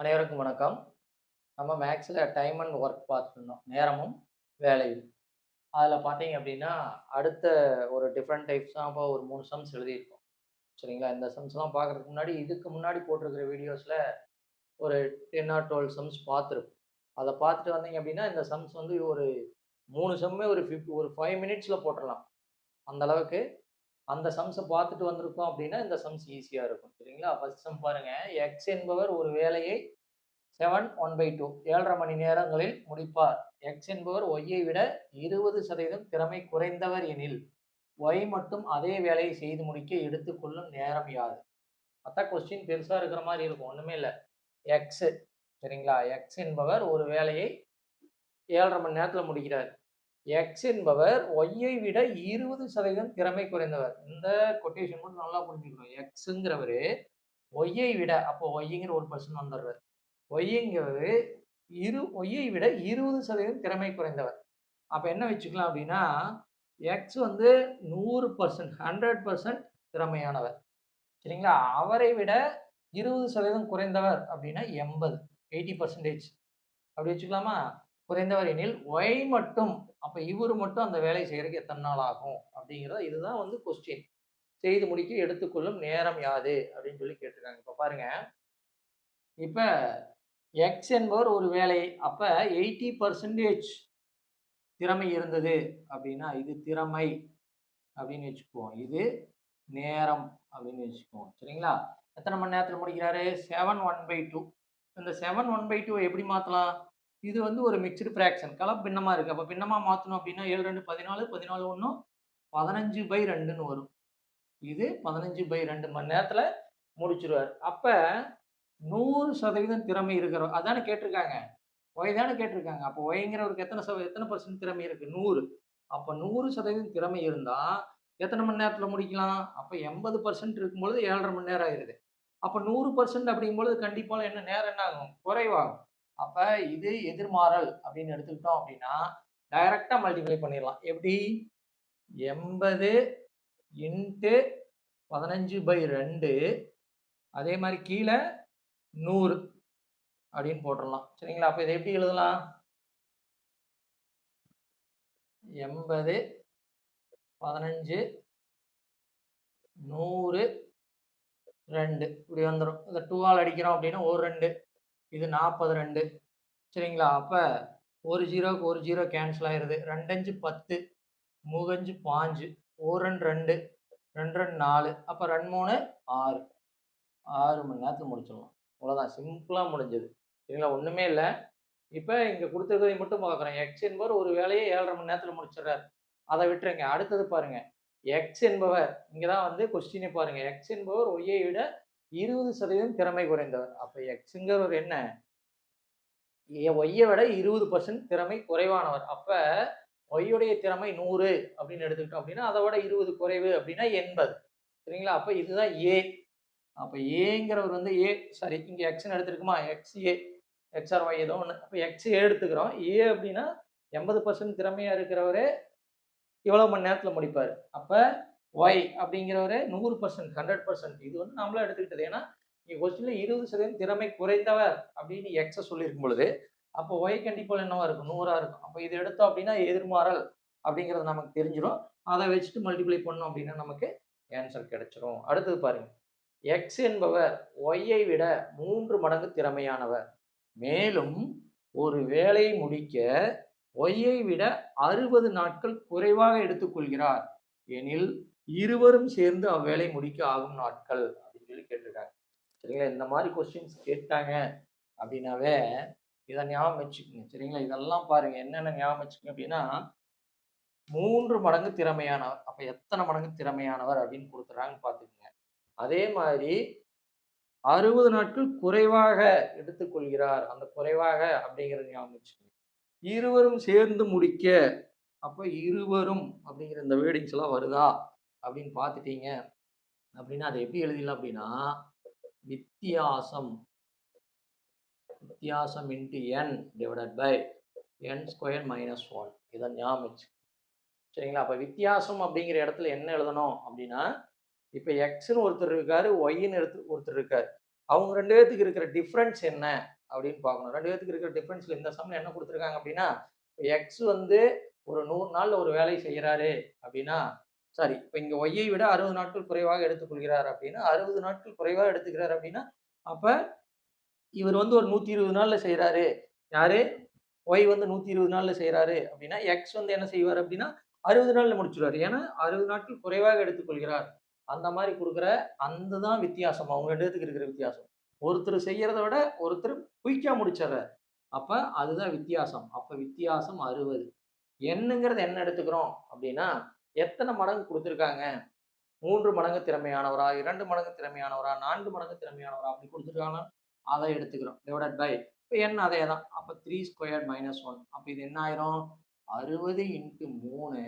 அனைவருக்கும் வணக்கம். நம்ம மேக்ஸில் டைம் அண்ட் ஒர்க் பார்த்துருந்தோம். நேரமும் வேலையும். அதில் பார்த்தீங்க அப்படின்னா அடுத்த ஒரு டிஃப்ரெண்ட் டைப்ஸ் தான் இப்போ ஒரு மூணு சம்ஸ் எழுதியிருக்கோம் சரிங்களா? இந்த சம்ஸ்லாம் பார்க்குறதுக்கு முன்னாடி இதுக்கு முன்னாடி போட்டிருக்கிற வீடியோஸில் ஒரு டென் ஆர் டுவெல் சம்ஸ் பார்த்துருப்போம். அதை பார்த்துட்டு வந்தீங்க அப்படின்னா இந்த சம்ஸ் வந்து ஒரு மூணு சம்மே ஒரு ஃபிஃப்டி ஒரு ஃபைவ் மினிட்ஸில் போட்டுடலாம். அந்த அளவுக்கு அந்த சம்ஸை பார்த்துட்டு வந்திருக்கோம் அப்படின்னா இந்த சம்ஸ் ஈஸியாக இருக்கும். சரிங்களா? ஃபர்ஸ்ட் சம் பாருங்க. எக்ஸ் என்பவர் ஒரு வேலையை செவன் ஒன் பை டூ ஏழரை மணி நேரங்களில் முடிப்பார். எக்ஸ் என்பவர் ஒய்யை விட இருபது சதவீதம் திறமை குறைந்தவர் எனில் ஒய் மட்டும் அதே வேலையை செய்து முடிக்க எடுத்துக்கொள்ளும் நேரம் யாது? அதான் கொஸ்டின் பெருசாக இருக்கிற மாதிரி இருக்கும். ஒன்றுமே இல்லை. எக்ஸ் சரிங்களா? எக்ஸ் என்பவர் ஒரு வேலையை ஏழரை மணி நேரத்தில் முடிக்கிறார். எக்ஸ் என்பவர் ஒய்யை விட இருபது சதவீதம் திறமை குறைந்தவர். இந்த கொட்டேஷன் மட்டும் நல்லா புரிஞ்சுக்கணும். எக்ஸுங்கிறவர் ஒய்யை விட அப்போ ஒய்ங்கிற ஒரு பர்சன் வந்துடுறார். ஒய்ங்கிறவர் இரு ஒய்யை விட இருபது சதவீதம் திறமை குறைந்தவர். அப்போ என்ன வச்சுக்கலாம் அப்படின்னா எக்ஸ் வந்து நூறு பர்சன்ட் ஹண்ட்ரட் பர்சன்ட் திறமையானவர். சரிங்களா? அவரை விட இருபது சதவீதம் குறைந்தவர் அப்படின்னா எண்பது எயிட்டி பர்சன்டேஜ் அப்படி வச்சுக்கலாமா? குறைந்தவர் எனில் ஒய் மட்டும் அப்போ இவர் மட்டும் அந்த வேலை செய்கிறதுக்கு எத்தனை நாள் ஆகும்? அப்படிங்கிறத இதுதான் வந்து கொஸ்டின் செய்து முடிக்க எடுத்துக்கொள்ளும் நேரம் யாது? அப்படின்னு சொல்லி கேட்டிருக்காங்க. இப்போ பாருங்க. இப்போ எக்ஸ் என்பவர் ஒரு வேலை. அப்போ எயிட்டி பர்சன்டேஜ் திறமை இருந்தது அப்படின்னா இது திறமை அப்படின்னு வச்சுக்குவோம். இது நேரம் அப்படின்னு வச்சுக்குவோம். சரிங்களா? எத்தனை மணி நேரத்தில் முடிக்கிறாரு? செவன் ஒன் பை டூ இந்த செவன் ஒன் பை டூ எப்படி மாற்றலாம் இது வந்து ஒரு மிக்சடு ஃப்ராக்ஷன் கலப்பு பின்னமாக இருக்குது அப்போ பின்னமாக மாற்றணும் அப்படின்னா ஏழு ரெண்டு பதினாலு பதினாலு ஒன்றும் பதினஞ்சு பை ரெண்டுன்னு வரும். இது பதினஞ்சு பை ரெண்டு மணி நேரத்தில் முடிச்சிருவார். அப்போ நூறு சதவீதம் திறமை இருக்கிறோம் அதானே கேட்டிருக்காங்க. ஒய் தானே கேட்டிருக்காங்க. அப்போ ஒய்ங்கிறவருக்கு எத்தனை சத எத்தனை பர்சன்ட் திறமை இருக்குது நூறு. அப்போ நூறு சதவீதம் திறமை இருந்தால் எத்தனை மணி நேரத்தில் முடிக்கலாம்? அப்போ எண்பது பர்சன்ட் இருக்கும்பொழுது ஏழரை மணி நேரம் ஆயிடுது அப்போ நூறு பர்சன்ட் அப்படிங்கும்பொழுது கண்டிப்பாக என்ன நேரம் என்ன ஆகும் குறைவாகும். அப்போ இது எதிர்மாறல் அப்படின்னு எடுத்துக்கிட்டோம் அப்படின்னா டைரக்டா மல்டிப்ளை பண்ணிடலாம். எப்படி? எண்பது இன்ட்டு பதினஞ்சு பை ரெண்டு. அதே மாதிரி கீழே நூறு அப்படின்னு போட்டுடலாம். சரிங்களா? அப்போ இதை எப்படி எழுதலாம்? எண்பது பதினஞ்சு நூறு ரெண்டு. இப்படி வந்துடும் இந்த டூவால் அடிக்கிறோம் அப்படின்னா ஒரு ரெண்டு. இது நாற்பது ரெண்டு சரிங்களா? அப்போ ஒரு ஜீரோக்கு ஒரு ஜீரோ கேன்சல் ஆயிடுது ரெண்டஞ்சு பத்து மூகஞ்சு பாஞ்சு ஒரு ரெண்டு ரெண்டு ரெண்டு ரெண்டு நாலு அப்போ ரெண்டு மூணு ஆறு. ஆறு மணி நேரத்தில் முடிச்சிடலாம். அவ்வளோதான் சிம்பிளாக முடிஞ்சது. சரிங்களா? ஒன்றுமே இல்லை. இப்போ இங்கே கொடுத்துருக்கதை மட்டும் பார்க்குறேன் எக்ஸ் என்பவர் ஒரு வேலையை ஏழரை மணி நேரத்தில் முடிச்சிடுறாரு. அதை விட்டுருங்க. அடுத்தது பாருங்கள் எக்ஸ் என்பவர் இங்கே தான் வந்து கொஸ்டினே பாருங்கள் எக்ஸ் என்பவர் ஒய்யை விட இருபது சதவீதம் திறமை குறைந்தவர். அப்போ எக்ஸுங்கிறவர் என்ன? ஒய்யை விட இருபது பர்சன்ட் திறமை குறைவானவர். அப்போ ஒய்யுடைய திறமை நூறு அப்படின்னு எடுத்துக்கிட்டோம் அப்படின்னா அதை விட இருபது குறைவு அப்படின்னா எண்பது. சரிங்களா? அப்போ இதுதான் ஏ அப்போ ஏங்கிறவர் வந்து ஏ சாரி இங்கே எக்ஸ்னு எடுத்துருக்குமா? X a x or y ஏதோ ஒன்று அப்போ எக்ஸ் ஏ எடுத்துக்கிறோம். ஏ அப்படின்னா எண்பது பர்சன்ட் திறமையாக இருக்கிறவரே இவ்வளோ மணி நேரத்தில் முடிப்பார். அப்போ ஒய் அப்படிங்கிறவரு நூறு பர்சன்ட் ஹண்ட்ரட் பர்சன்ட் இது வந்து நம்மளும் எடுத்துக்கிட்டது. ஏன்னா நீ கொஸ்டினில் இருபது சதவீதம் திறமை குறைந்தவர் அப்படின்னு எக்ஸை சொல்லியிருக்கும் பொழுது அப்போ ஒய் கண்டிப்பாக என்னவா இருக்கும்? நூறாக இருக்கும். அப்போ இது எடுத்தோம் அப்படின்னா எதிர்மாறல் அப்படிங்கிறது நமக்கு தெரிஞ்சிடும். அதை வச்சுட்டு மல்டிப்ளை பண்ணோம் அப்படின்னா நமக்கு ஆன்சர் கிடைச்சிரும். அடுத்தது பாருங்க. எக்ஸ் என்பவர் ஒய்யை விட மூன்று மடங்கு திறமையானவர். மேலும் ஒரு வேலையை முடிக்க ஒய்யை விட அறுபது நாட்கள் குறைவாக எடுத்துக்கொள்கிறார். எனில் இருவரும் சேர்ந்து அவ்வேலை முடிக்க ஆகும் நாட்கள் அப்படின்னு சொல்லி கேட்டிருக்காங்க. சரிங்களா? இந்த மாதிரி கொஸ்டின்ஸ் கேட்டாங்க அப்படின்னாவே இதை ஞாபகம் வச்சுக்கோங்க. சரிங்களா? இதெல்லாம் பாருங்க. என்னென்ன ஞாபகம் வச்சுக்கோங்க அப்படின்னா மூன்று மடங்கு திறமையானவர். அப்போ எத்தனை மடங்கு திறமையானவர் அப்படின்னு கொடுத்துறாங்கன்னு பார்த்துக்கோங்க. அதே மாதிரி அறுபது நாட்கள் குறைவாக எடுத்துக்கொள்கிறார் அந்த குறைவாக அப்படிங்கிறது ஞாபகம் வச்சுக்கோங்க. இருவரும் சேர்ந்து முடிக்க அப்போ இருவரும் அப்படிங்கிற இந்த வேர்டிங்ஸ் எல்லாம் வருதா? அப்படின்னு பார்த்துட்டீங்க. அப்படின்னா அதை எப்படி எழுதிடலாம் அப்படின்னா வித்தியாசம். வித்தியாசம் into n divided by n square minus one இதை ஞாபகம் சரிங்களா? அப்போ வித்தியாசம் அப்படிங்கிற இடத்துல என்ன எழுதணும் அப்படின்னா இப்போ எக்ஸ்னு ஒருத்தர் இருக்காரு ஒய்ன்னு எடுத்து ஒருத்தர் இருக்காரு. அவங்க ரெண்டு பேர்த்துக்கு இருக்கிற டிஃப்ரென்ஸ் என்ன அப்படின்னு பார்க்கணும். ரெண்டு பேர்த்துக்கு இருக்கிற டிஃப்ரென்ஸில் இந்த சம்ல என்ன கொடுத்துருக்காங்க அப்படின்னா எக்ஸ் வந்து ஒரு நூறு நாளில் ஒரு வேலையை செய்கிறாரு அப்படின்னா சாரி இப்போ இங்கே ஒய்யை விட அறுபது நாட்கள் குறைவாக எடுத்துக்கொள்கிறார் அப்படின்னா அறுபது நாட்கள் குறைவாக எடுத்துக்கிறார் அப்படின்னா அப்போ இவர் வந்து ஒரு நூற்றி இருபது நாளில் செய்கிறாரு யாரு? ஒய் வந்து நூற்றி இருபது நாளில் செய்கிறாரு அப்படின்னா எக்ஸ் வந்து என்ன செய்வார் அப்படின்னா அறுபது நாளில் முடிச்சுடுவார் ஏன்னா அறுபது நாட்கள் குறைவாக எடுத்துக்கொள்கிறார் அந்த மாதிரி கொடுக்குற அந்த தான் வித்தியாசம். அவங்க ரெண்டு இருக்கிற வித்தியாசம். ஒருத்தர் செய்கிறத விட ஒருத்தர் குயிக்காக முடிச்சிடுறார். அப்போ அதுதான் வித்தியாசம். அப்போ வித்தியாசம் அறுபது. என்னங்கிறது என்ன எடுத்துக்கிறோம் அப்படின்னா எத்தனை மடங்கு கொடுத்துருக்காங்க? மூன்று மடங்கு திறமையானவரா? இரண்டு மடங்கு திறமையானவரா? நான்கு மடங்கு திறமையானவரா? அப்படி கொடுத்துருக்காங்க. அதை எடுத்துக்கிறோம். டிவைடட் பை இப்போ என் அதே தான் அப்போ த்ரீ ஸ்கொயர் மைனஸ் ஒன் அப்போ இது என்ன ஆயிரும்? அறுபது இன்ட்டு மூணு.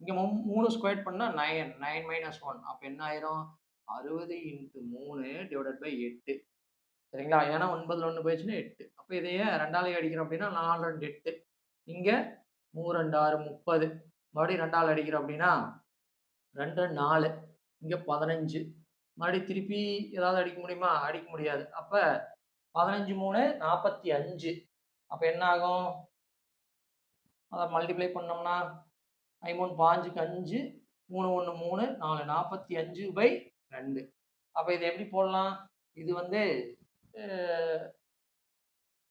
இங்கே மூணு ஸ்கொயர் பண்ணால் நைன் நைன் மைனஸ் ஒன் அப்போ என்ன ஆயிரும்? அறுபது இன்ட்டு மூணு டிவைடட் பை எட்டு. சரிங்களா? ஏன்னா ஒன்பதுல ஒன்று போயிடுச்சுன்னா எட்டு. அப்போ இதையே ரெண்டாலையும் அடிக்கிறோம் அப்படின்னா நாலு ரெண்டு எட்டு. இங்கே மூணு ரெண்டு ஆறு முப்பது. மறுபடியும் ரெண்டாள் அடிக்கிறோம் அப்படின்னா ரெண்டு நாலு இங்கே பதினஞ்சு. மறுபடியும் திருப்பி ஏதாவது அடிக்க முடியுமா? அடிக்க முடியாது. அப்போ பதினஞ்சு மூணு நாற்பத்தி அஞ்சு. அப்போ என்ன ஆகும்? அதை மல்டிப்ளை பண்ணோம்னா ஐமூணு பாஞ்சுக்கு அஞ்சு மூணு ஒன்று மூணு நாலு நாற்பத்தி அஞ்சு பை ரெண்டு. அப்போ இதை எப்படி போடலாம்? இது வந்து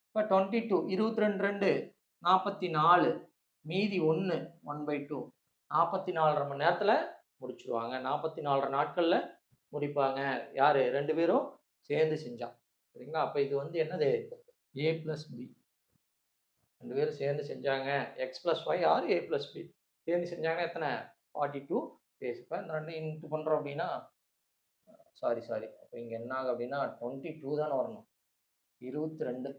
இப்போ டுவெண்ட்டி டூ இருபத்தி ரெண்டு ரெண்டு நாற்பத்தி நாலு. மீதி ஒன்று ஒன் பை டூ நாற்பத்தி நாலரை மணி நேரத்தில் முடிச்சுடுவாங்க நாற்பத்தி நாலரை நாட்களில் முடிப்பாங்க. யார்? ரெண்டு பேரும் சேர்ந்து செஞ்சான் சரிங்களா? அப்போ இது வந்து என்னது? ஏ ப்ளஸ் பி ரெண்டு பேரும் சேர்ந்து செஞ்சாங்க. X plus y or a plus b சேர்ந்து செஞ்சாங்கன்னா எத்தனை? ஃபார்ட்டி டூ டேஸ் இப்போ இந்த ரெண்டு இன்ட்டு பண்ணுறோம் அப்படின்னா சாரி சாரி அப்போ இங்கே என்ன ஆகும் அப்படின்னா டுவெண்ட்டி டூ தானே வரணும். இருபத்தி ரெண்டு.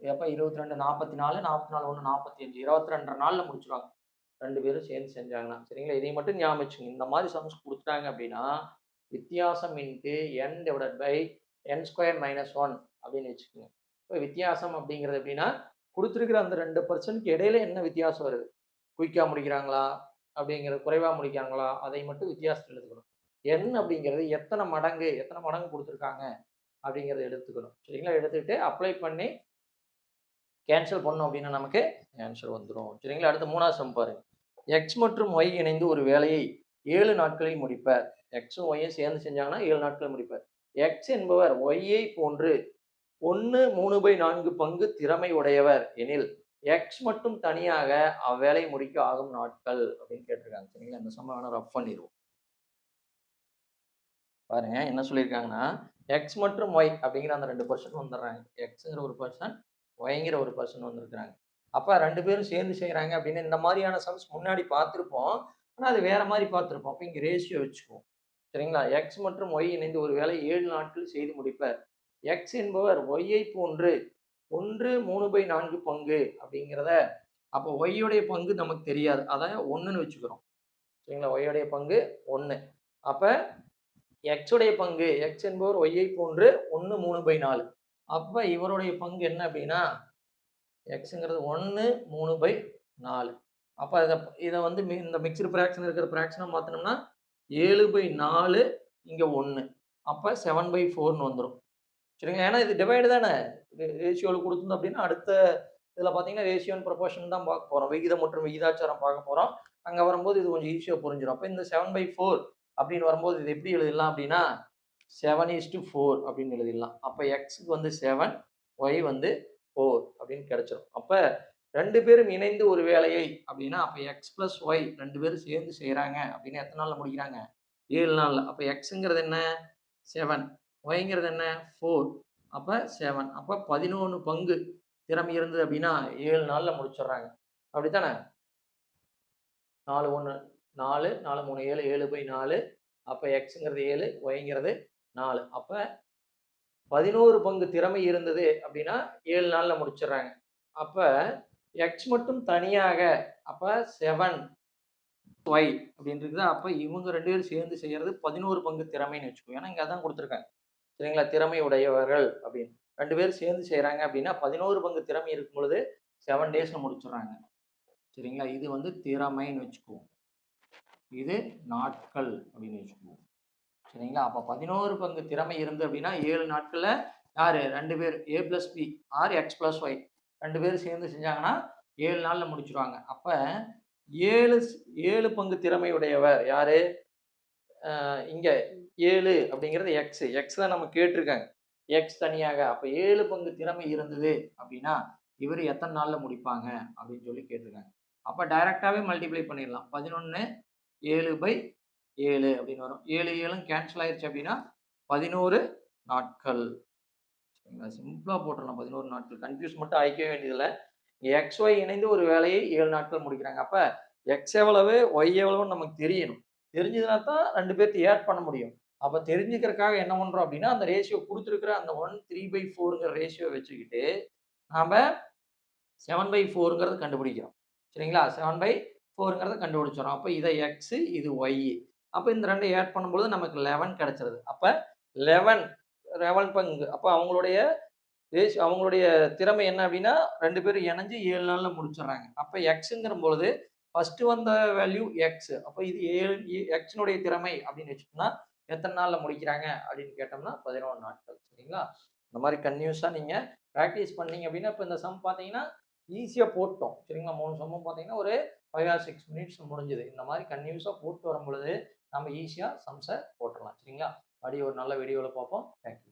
எப்போ? இருபத்தி ரெண்டு நாற்பத்தி நாலு நாற்பத்தி நாலு ஒன்று நாற்பத்தி அஞ்சு இருபத்தி ரெண்டரை நாளில் முடிச்சிருவாங்க. ரெண்டு பேரும் சேர்ந்து செஞ்சாங்கன்னா. சரிங்களா? இதை மட்டும் ஞாபகம் வச்சுங்க இந்த மாதிரி சம்ஸ் கொடுத்துட்டாங்க அப்படின்னா வித்தியாசம் into n divide by n square minus one அப்படின்னு வச்சுக்கோங்க. இப்போ வித்தியாசம் அப்படிங்கிறது எப்படின்னா கொடுத்துருக்கிற அந்த ரெண்டு பர்சன்ட்க்கு இடையில என்ன வித்தியாசம் வருது? குயிக்காக முடிக்கிறாங்களா? அப்படிங்கிறது குறைவாக முடிக்கிறாங்களா? அதை மட்டும் வித்தியாசத்தில் எடுத்துக்கணும். என் அப்படிங்கிறது எத்தனை மடங்கு எத்தனை மடங்கு கொடுத்துருக்காங்க அப்படிங்கிறத எடுத்துக்கணும். சரிங்களா? எடுத்துக்கிட்டு அப்ளை பண்ணி கேன்சல் பண்ணோம் அப்படின்னா நமக்கு ஆன்சர் வந்துடும் சரிங்களா? அடுத்து மூணாவது சம் பாருங்க. எக்ஸ் மற்றும் ஒய் இணைந்து ஒரு வேலையை ஏழு நாட்களில் முடிப்பார். எக்ஸும் ஒய்யும் சேர்ந்து செஞ்சாங்கன்னா ஏழு நாட்களில் முடிப்பார். எக்ஸ் என்பவர் ஒய்யை போன்று ஒன்று மூணு பை நான்கு பங்கு திறமை உடையவர். எனில் எக்ஸ் மட்டும் தனியாக அவ்வேலை முடிக்க ஆகும் நாட்கள் அப்படின்னு கேட்டிருக்காங்க. சரிங்களா? இந்த சம்பவம் வேணால் ரஃப் பண்ணிடுவோம். பாருங்க என்ன சொல்லியிருக்காங்கன்னா எக்ஸ் மற்றும் ஒய் அப்படிங்கிற அந்த ரெண்டு பர்சன் வந்துடுறாங்க. எக்ஸுங்கிற ஒரு பர்சன் பயங்கர ஒரு பர்சன் வந்திருக்கிறாங்க. அப்போ ரெண்டு பேரும் சேர்ந்து செய்கிறாங்க அப்படின்னு இந்த மாதிரியான சம்ஸ் முன்னாடி பார்த்துருப்போம். ஆனால் அது வேற மாதிரி பார்த்துருப்போம். அப்போ இங்கே ரேஷியோ வச்சுக்குவோம். சரிங்களா? எக்ஸ் மற்றும் ஒய் இணைந்து ஒரு வேலை ஏழு நாட்கள் செய்து முடிப்பார். எக்ஸ் என்பவர் ஒய்யை போன்று ஒன்று மூணு பை நான்கு பங்கு அப்படிங்கிறத அப்போ ஒய்யுடைய பங்கு நமக்கு தெரியாது. அதை ஒன்றுன்னு வச்சுக்கிறோம். சரிங்களா? ஒய்யுடைய பங்கு ஒன்று அப்போ எக்ஸுடைய பங்கு எக்ஸ் என்பவர் ஒய்யை போன்று ஒன்று மூணு பை நாலு. அப்போ இவருடைய பங்கு என்ன அப்படின்னா எக்ஸுங்கிறது ஒன்று மூணு பை நாலு. அப்போ இதை இதை வந்து மி- இந்த மிக்சர் ஃப்ராக்ஷன் இருக்கிற ஃப்ராக்ஷனாக பார்த்தோம்னா ஏழு பை நாலு இங்கே ஒன்று அப்போ செவன் பை ஃபோர்னு வந்துடும் சரிங்க ஏன்னா இது டிவைடு தானே? ரேஷியோவில் கொடுத்துருந்தோம் அப்படின்னா அடுத்த இதில் பார்த்தீங்கன்னா ரேஷியோ அண்ட் ப்ரொபோர்ஷன் தான் பார்க்க போகிறோம் விகிதம் மற்றும் விகிதாச்சாரம் பார்க்க போகிறோம் அங்கே வரும்போது இது கொஞ்சம் ஈஸியாக புரிஞ்சிடும் அப்போ இந்த செவன் பை ஃபோர் அப்படின்னு வரும்போது இது எப்படி எழுதிடலாம் அப்படின்னா செவன் இஸ்டு ஃபோர் அப்படின்னு எழுதிடலாம். அப்போ எக்ஸுக்கு வந்து செவன் ஒய் வந்து ஃபோர் அப்படின்னு கிடைச்சிரும். அப்போ ரெண்டு பேரும் இணைந்து ஒரு வேலையை அப்படின்னா அப்போ எக்ஸ் ப்ளஸ் ஒய் ரெண்டு பேரும் சேர்ந்து செய்கிறாங்க அப்படின்னு எத்தனை நாளில் முடிக்கிறாங்க? ஏழு நாளில். அப்போ எக்ஸுங்கிறது என்ன? செவன் ஒய்ங்கிறது என்ன? ஃபோர் அப்போ செவன் அப்போ பதினொன்று பங்கு திறமை இருந்தது அப்படின்னா ஏழு நாளில் முடிச்சிடுறாங்க. அப்படித்தானே? நாலு ஒன்று நாலு நாலு மூணு ஏழு ஏழு பை நாலு. அப்போ எக்ஸுங்கிறது ஏழு ஒய்ங்கிறது நாலு. அப்போ பதினோரு பங்கு திறமை இருந்தது அப்படின்னா ஏழு நாளில் முடிச்சிடுறாங்க. அப்போ எக்ஸ் மட்டும் தனியாக அப்போ செவன் ஒய் அப்படின்றது அப்போ இவங்க ரெண்டு பேரும் சேர்ந்து செய்கிறது பதினோரு பங்கு திறமைன்னு வச்சுக்கோ ஏன்னா இங்கே அதான் கொடுத்துருக்காங்க. சரிங்களா? திறமை உடையவர்கள் அப்படின்னு. ரெண்டு பேரும் சேர்ந்து செய்கிறாங்க அப்படின்னா பதினோரு பங்கு திறமை இருக்கும் பொழுது செவன் டேஸில் முடிச்சிடுறாங்க. சரிங்களா? இது வந்து திறமைன்னு வச்சுக்குவோம். இது நாட்கள் அப்படின்னு வச்சுக்குவோம். சரிங்களா? அப்போ பதினோரு பங்கு திறமை இருந்து அப்படின்னா ஏழு நாட்களில் யார்? ரெண்டு பேர். A plus b or x plus y ரெண்டு பேரும் சேர்ந்து செஞ்சாங்கன்னா ஏழு நாளில் முடிச்சிருவாங்க. அப்போ ஏழு ஏழு பங்கு திறமையுடையவர் யார்? இங்கே ஏழு அப்படிங்கிறது எக்ஸ் எக்ஸ் தான் நம்ம கேட்டிருக்காங்க. எக்ஸ் தனியாக. அப்போ ஏழு பங்கு திறமை இருந்தது அப்படின்னா இவர் எத்தனை நாளில் முடிப்பாங்க? அப்படின்னு சொல்லி கேட்டிருக்காங்க. அப்போ டைரெக்டாகவே மல்டிப்ளை பண்ணிடலாம். பதினொன்று ஏழு பை ஏழு அப்படின்னு வரும். ஏழு ஏழும் கேன்சல் ஆயிடுச்சு அப்படின்னா பதினோரு நாட்கள். சரிங்களா? சிம்பிளாக போட்டுடலாம் பதினோரு நாட்கள். கன்ஃபியூஸ் மட்டும் ஆயிக்கவே வேண்டியதில்லை. எக்ஸ் ஒய் இணைந்து ஒரு வேலையை ஏழு நாட்கள் முடிக்கிறாங்க. அப்போ எக்ஸ் எவ்வளவு ஒய் எவ்வளவுன்னு நமக்கு தெரியணும். தெரிஞ்சதுனா தான் ரெண்டு பேர்த்து ஏட் பண்ண முடியும். அப்போ தெரிஞ்சுக்கிறதுக்காக என்ன பண்ணுறோம் அப்படின்னா அந்த ரேஷியோ கொடுத்துருக்குற அந்த ஒன் த்ரீ பை ஃபோருங்கிற ரேஷியோ வச்சுக்கிட்டு நாம் செவன் பை ஃபோருங்கிறத கண்டுபிடிக்கிறோம். சரிங்களா? செவன் பை ஃபோருங்கிறத கண்டுபிடிச்சிடும் அப்போ இதை எக்ஸு இது ஒய் அப்போ இந்த ரெண்டை ஆட் பண்ணும்பொழுது நமக்கு லெவன் கிடச்சிருது. அப்போ லெவன் லெவன் பங்கு. அப்போ அவங்களுடைய ரேஷ் அவங்களுடைய திறமை என்ன அப்படின்னா ரெண்டு பேரும் இணைஞ்சு ஏழு நாளில் முடிச்சிடுறாங்க. அப்போ எக்ஸுங்கிற பொழுது ஃபஸ்ட்டு வந்த வேல்யூ எக்ஸ் அப்போ இது ஏழு எக்ஸினுடைய திறமை அப்படின்னு வச்சுட்டோம்னா எத்தனை நாளில் முடிக்கிறாங்க அப்படின்னு கேட்டோம்னா பதினொன்று நாட்கள். சரிங்களா? இந்த மாதிரி கன்யூஸாக நீங்கள் ப்ராக்டிஸ் பண்ணீங்க அப்படின்னா இப்போ இந்த சம் பார்த்தீங்கன்னா ஈஸியாக போட்டோம். சரிங்களா? மூணு சம்மும் பார்த்தீங்கன்னா ஒரு ஃபைவ் ஆர் சிக்ஸ் மினிட்ஸ் முடிஞ்சுது. இந்த மாதிரி கன்யூஸாக போட்டு வரும் பொழுது நம்ம ஈஸியாக சம்ஸை போட்டுடலாம் சரிங்களா? அடி ஒரு நல்ல வீடியோவில் பார்ப்போம். தேங்க்யூ